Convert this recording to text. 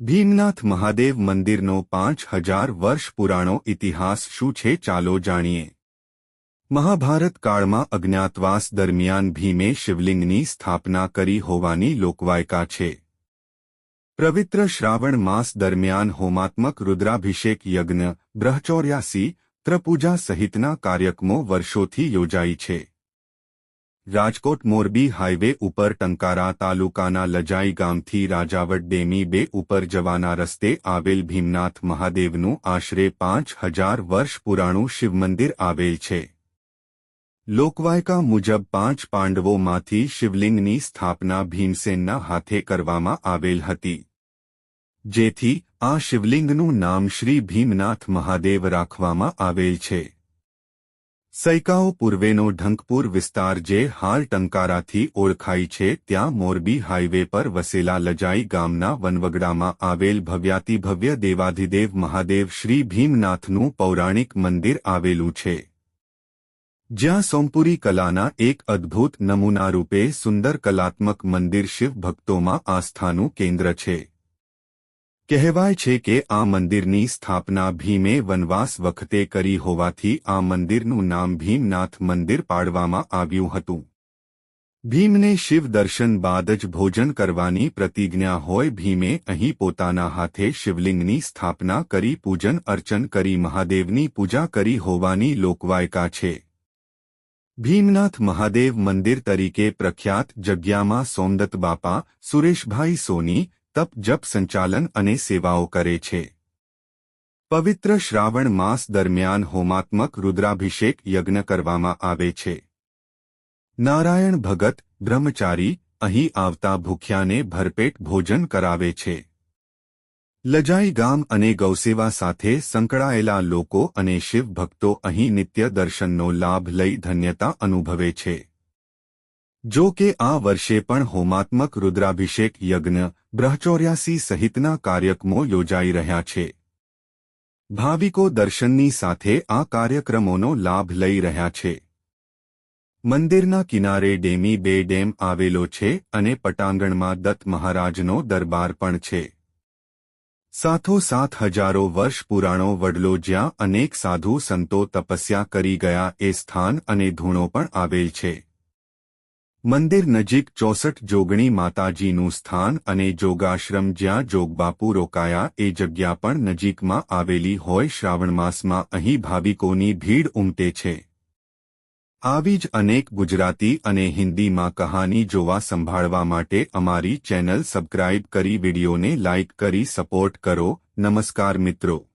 ભીમનાથ મહાદેવ મંદિરનો પાંચ હજાર વર્ષ પુરાણો ઇતિહાસ શું છે ચાલો જાણીએ. મહાભારત કાળમાં અજ્ઞાતવાસ દરમિયાન ભીમે શિવલિંગની સ્થાપના કરી હોવાની લોકવાયકા છે. પવિત્ર શ્રાવણ માસ દરમિયાન હોમાત્મક રુદ્રાભિષેક યજ્ઞ, બ્રહચોર્યાસી, ત્રપૂજા સહિતના કાર્યક્રમો વર્ષોથી યોજાઈ છે. રાજકોટ મોરબી હાઇવે ઉપર ટંકારા તાલુકાના લજાઈ ગામથી રાજાવટ ડેમી બે ઉપર જવાના રસ્તે આવેલ ભીમનાથ મહાદેવનું આશરે પાંચ હજાર વર્ષ પુરાણું શિવમંદિર આવેલ છે. લોકવાયકા મુજબ પાંચ પાંડવોમાંથી શિવલિંગની સ્થાપના ભીમસેનના હાથે કરવામાં આવેલ હતી. જેથી આ શિવલિંગનું નામ શ્રી ભીમનાથ મહાદેવ રાખવામાં આવેલ છે. સૈકાઓ પૂર્વેનો ઢંકપુર વિસ્તાર જે હાલ ટંકારાથી ઓળખાય છે, ત્યાં મોરબી હાઇવે પર વસેલા લજાઈ ગામના વનવગડામાં આવેલ ભવ્યાતિભવ્ય દેવાધિદેવ મહાદેવ શ્રી ભીમનાથનું પૌરાણિક મંદિર આવેલું છે. જ્યાં સોમપુરી કલાના એક અદ્ભુત નમૂનારૂપે સુંદર કલાત્મક મંદિર શિવ ભક્તોમાં આસ્થાનું કેન્દ્ર છે. કહેવાય છે કે આ મંદિરની સ્થાપના ભીમે વનવાસ વખતે કરી હોવાથી આ મંદિરનું નામ ભીમનાથ મંદિર પાડવામાં આવ્યું હતું. ભીમને શિવ દર્શન બાદ જ ભોજન કરવાની પ્રતિજ્ઞા હોય ભીમે અહીં પોતાના હાથે શિવલિંગની સ્થાપના કરી પૂજન અર્ચન કરી મહાદેવની પૂજા કરી હોવાની લોકવાયકા છે. ભીમનાથ મહાદેવ મંદિર તરીકે પ્રખ્યાત જગ્યામાં સોમદત્ત બાપા, સુરેશભાઈ સોની તપ, જપ સંચાલન અને સેવાઓ કરે છે. પવિત્ર શ્રાવણ માસ દરમિયાન હોમાત્મક રુદ્રાભિષેક યજ્ઞ કરવામાં આવે છે. નારાયણ ભગત, બ્રહ્મચારી, અહીં આવતા ભૂખ્યાને ભરપેટ ભોજન કરાવે છે. લજાઈ ગામ અને ગૌસેવા સાથે સંકળાયેલા લોકો અને શિવ ભક્તો અહીં નિત્ય દર્શનનો લાભ લઈ ધન્યતા અનુભવે છે. જો કે આ વર્ષે પણ હોમાત્મક રુદ્રાભિષેક યજ્ઞ બ્રહચોર્યાસી સહિતના કાર્યક્રમો યોજાઈ રહ્યા છે. ભાવિકો દર્શનની સાથે આ કાર્યક્રમોનો લાભ લઈ રહ્યા છે. મંદિરના કિનારે ડેમી બે ડેમ આવેલો છે અને પટાંગણમાં દત્ત મહારાજનો દરબાર પણ છે. સાથોસાથ હજારો વર્ષ પુરાણો વડલો જ્યાં અનેક સાધુ સંતો તપસ્યા કરી ગયા એ સ્થાન અને ધૂણો પણ આવેલ છે. મંદિર નજીક ચોસઠ જોગણી માતાજીનું સ્થાન અને જોગાશ્રમ જ્યાં જોગબાપુ રોકાયા, એ જગ્યા પણ નજીકમાં આવેલી હોય શ્રાવણ માસમાં અહીં ભાવિકોની ભીડ ઉમટે છે. આવી જ અનેક ગુજરાતી અને હિન્દીમાં કહાની જોવા સંભાળવા માટે અમારી ચેનલ સબસ્ક્રાઇબ કરી વિડીયોને લાઇક કરી સપોર્ટ કરો. નમસ્કાર મિત્રો.